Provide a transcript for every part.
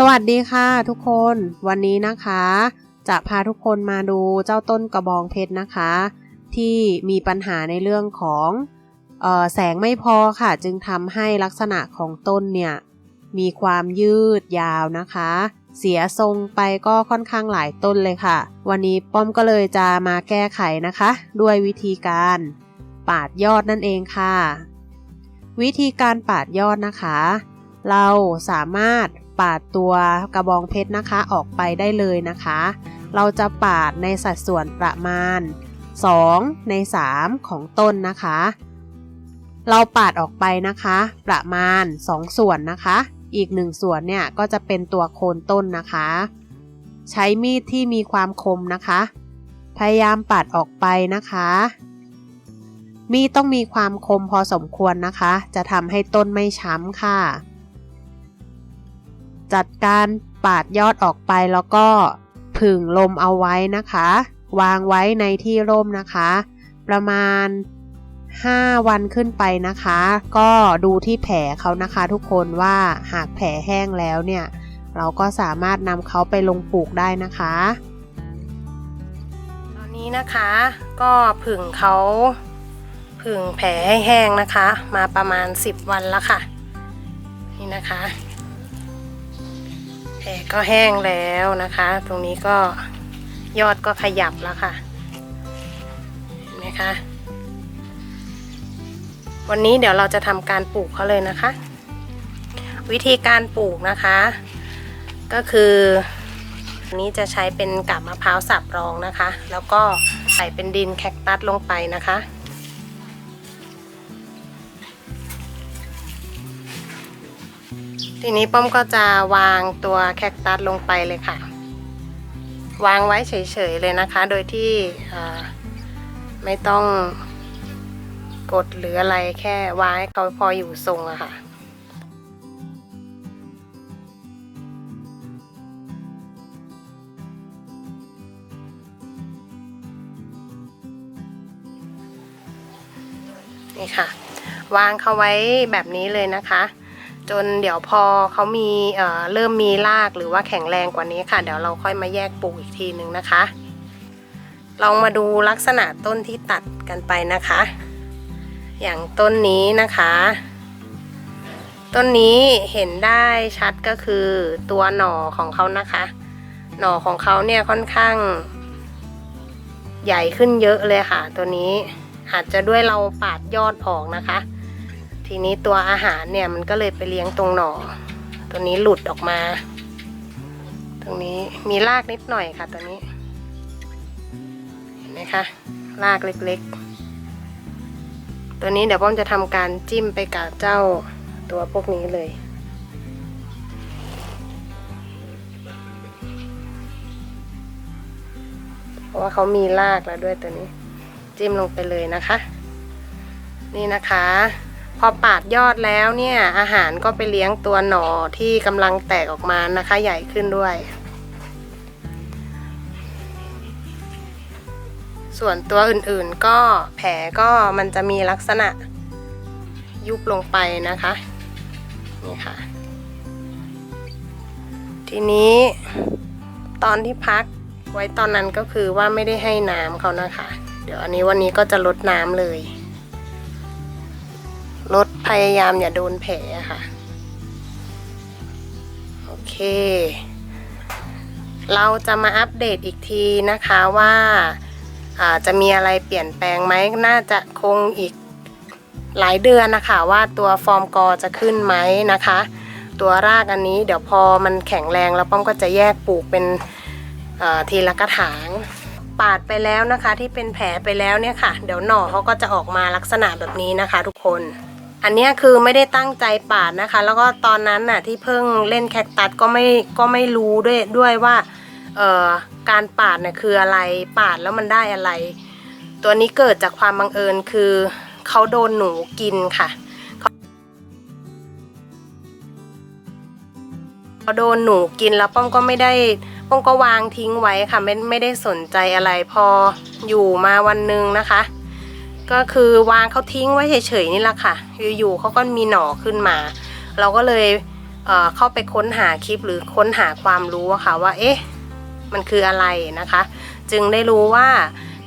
สวัสดีค่ะทุกคนวันนี้นะคะ จะพาทุกคนมาดูเจ้าต้นกระบองเพชรนะคะ ที่มีปัญหาในเรื่องของออแสงไม่พอค่ะ จึงทำให้ลักษณะของต้นเนี่ย มีความยืดยาวนะคะ เสียทรงไปก็ค่อนข้างหลายต้นเลยค่ะ วันนี้ป้อมก็เลยจะมาแก้ไขนะคะ ด้วยวิธีการปาดยอดนั่นเองค่ะ วิธีการปาดยอดนะคะ เราสามารถ ปาดตัวกระบองเพชรนะคะออกไปได้เลยนะคะ เราจะปาดในสัดส่วนประมาณ 2 ใน 3 ของต้นนะคะ เราปาดออกไปนะคะ ประมาณ 2 ส่วนนะคะ อีก 1 ส่วนเนี่ยก็จะเป็นตัวโคนต้นนะคะ ใช้มีดที่มีความคมนะคะ พยายามปาดออกไปนะคะมีดต้องมีความคมพอสมควรนะคะ จะทำให้ต้นไม่ช้ำค่ะ จัดการปาดยอดออกไปแล้วก็ผึ่งลมเอาไว้นะคะ วางไว้ในที่ร่มนะคะ ประมาณ 5 วันขึ้นไปนะคะ ก็ดูที่แผลเขานะคะ ทุกคนว่าหากแผลแห้งแล้วเนี่ย เราก็สามารถนำเขาไปลงปลูกได้นะคะ ตอนนี้นะคะก็ผึ่งเขาผึ่งแผลให้แห้งนะคะ มาประมาณ 10 วันแล้วค่ะ นี่นะคะ แผลก็แห้งแล้วนะคะ ตรงนี้ก็ยอดก็ขยับแล้วค่ะเห็นไหมคะวันนี้เดี๋ยวเราจะทำการปลูกเขาเลยนะคะ วิธีการปลูกนะคะ ก็คืออันนี้จะใช้เป็นกับมะพร้าวสับรองนะคะ แล้วก็ใส่เป็นดินแคคตัสลงไปนะคะ ทีนี้ป้อมก็จะวางตัวแคคตัสลงไปเลยค่ะ วางไว้เฉยๆเลยนะคะ โดยที่ไม่ต้องกดหรืออะไรแค่วางให้เขาพออยู่ทรงอะค่ะนี่ค่ะ วางเขาไว้แบบนี้เลยนะคะ จนเดี๋ยวพอเขามีเเริ่มมีรากหรือว่าแข็งแรงกว่านี้ค่ะ เดี๋ยวเราค่อยมาแยกปลูกอีกทีหนึ่งนะคะ ลองมาดูลักษณะต้นที่ตัดกันไปนะคะ อย่างต้นนี้นะคะ ต้นนี้เห็นได้ชัดก็คือตัวหน่อของเขานะคะ หน่อของเขาเนี่ยค่อนข้าง ใหญ่ขึ้นเยอะเลยค่ะ ตัวนี้อาจจะด้วยเราปาดยอดออกนะคะ ทีนี้ตัวอาหารเนี่ยมันก็เลยไปเลี้ยงตรงหน่อ ตัวนี้หลุดออกมา ตรงนี้มีรากนิดหน่อยค่ะตัวนี้ เห็นไหมคะรากเล็กๆ ตัวนี้เดี๋ยวป้อมจะทำการจิ้มไปกับเจ้าตัวพวกนี้เลย เพราะว่าเขามีรากแล้วด้วยตัวนี้ จิ้มลงไปเลยนะคะ นี่นะคะ พอปาดยอดแล้วเนี่ยอาหารก็ไปเลี้ยงตัวหนอที่กำลังแตกออกมานะคะ ใหญ่ขึ้นด้วย ส่วนตัวอื่นๆก็แผลก็มันจะมีลักษณะยุบลงไปนะคะนี่ค่ะ ทีนี้ตอนที่พักไว้ตอนนั้นก็คือว่าไม่ได้ให้น้ำเขานะคะ เดี๋ยวอันนี้วันนี้ก็จะลดน้ำเลย ลดพยายามอย่าโดนแผลค่ะ โอเค เราจะมาอัปเดตอีกทีนะคะว่าาจะมีอะไรเปลี่ยนแปลงไหมน่าจะคงอีกหลายเดือนนะคะ ว่าตัวฟอร์มกอจะขึ้นไหมนะคะ ตัวรากอันนี้เดี๋ยวพอมันแข็งแรงแล้วป้อมก็จะแยกปลูกเป็นทีละกระถาง ปาดไปแล้วนะคะที่เป็นแผลไปแล้วเนี่ยค่ะ เดี๋ยวหน่อเขาก็จะออกมาลักษณะแบบนี้นะคะทุกคน อันนี้คือไม่ได้ตั้งใจปาดนะคะ แล้วก็ตอนนั้นน่ะที่เพิ่งเล่นแคคตัสก็ไม่ก็ไม่รู้ด้วยด้วยว่าเอ่อการปาดเนี่ยคืออะไรปาดแล้วมันได้อะไร ตัวนี้เกิดจากความบังเอิญคือเขาโดนหนูกินค่ะพอโดนหนูกินแล้วป้อมก็ไม่ได้ป้อมก็วางทิ้งไว้ค่ะไม่ไม่ได้สนใจอะไรพออยู่มาวันหนึ่งนะคะ ก็คือวางเขาทิ้งไว้เฉยๆนี่แหละค่ะ อยู่ๆเขาก็มีหน่อขึ้นมา เราก็เลยเเข้าไปค้นหาคลิปหรือค้นหาความรู้อะค่ะว่าเอ๊ะมันคืออะไรนะคะ จึงได้รู้ว่า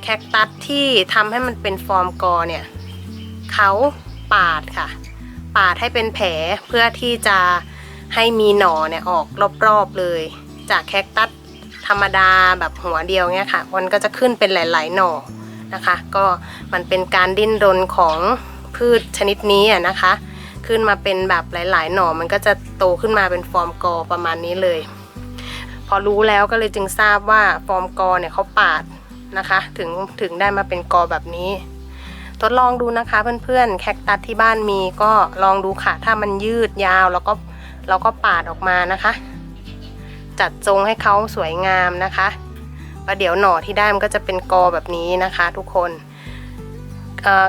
แคคตัสที่ทำให้มันเป็นฟอร์มกอเนี่ยเขาปาดค่ะ ปาดให้เป็นแผลเพื่อที่จะให้มีหน่อเนี่ยออกรอบๆเลย จากแคคตัสธรรมดาแบบหัวเดียวเนี่ยค่ะ มันก็จะขึ้นเป็นหลาย ๆ หน่อ นะคะ ก็มันเป็นการดิ้นรนของพืชชนิดนี้นะคะ ขึ้นมาเป็นแบบหลาย ๆ หน่อมันก็จะโตขึ้นมาเป็นฟอร์มกอประมาณนี้เลย พอรู้แล้วก็เลยจึงทราบว่าฟอร์มกอเนี่ยเขาปาดนะคะ ถึงถึงได้มาเป็นกอแบบนี้ทดลองดูนะคะเพื่อนๆ แคคตัสที่บ้านมีก็ลองดูค่ะ ถ้ามันยืดยาวแล้วก็เราก็ปาดออกมานะคะ จัดทรงให้เขาสวยงามนะคะ ประเดี๋ยวหน่อที่ได้มันก็จะเป็นกอแบบนี้นะคะทุกคน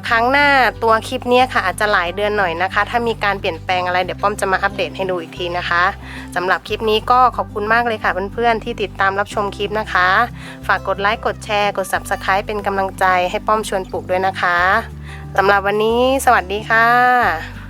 ครั้งหน้าตัวคลิปนี้ค่ะอาจจะหลายเดือนหน่อยนะคะ ถ้ามีการเปลี่ยนแปลงอะไรเดี๋ยวป้อมจะมาอัปเดตให้ดูอีกทีนะคะสำหรับคลิปนี้ก็ขอบคุณมากเลยค่ะเพื่อนๆที่ติดตามรับชมคลิปนะคะ ฝากกดไลค์กดแชร์กด Subscribe เป็นกำลังใจให้ป้อมชวนปลูกด้วยนะคะสำหรับวันนี้สวัสดีค่ะ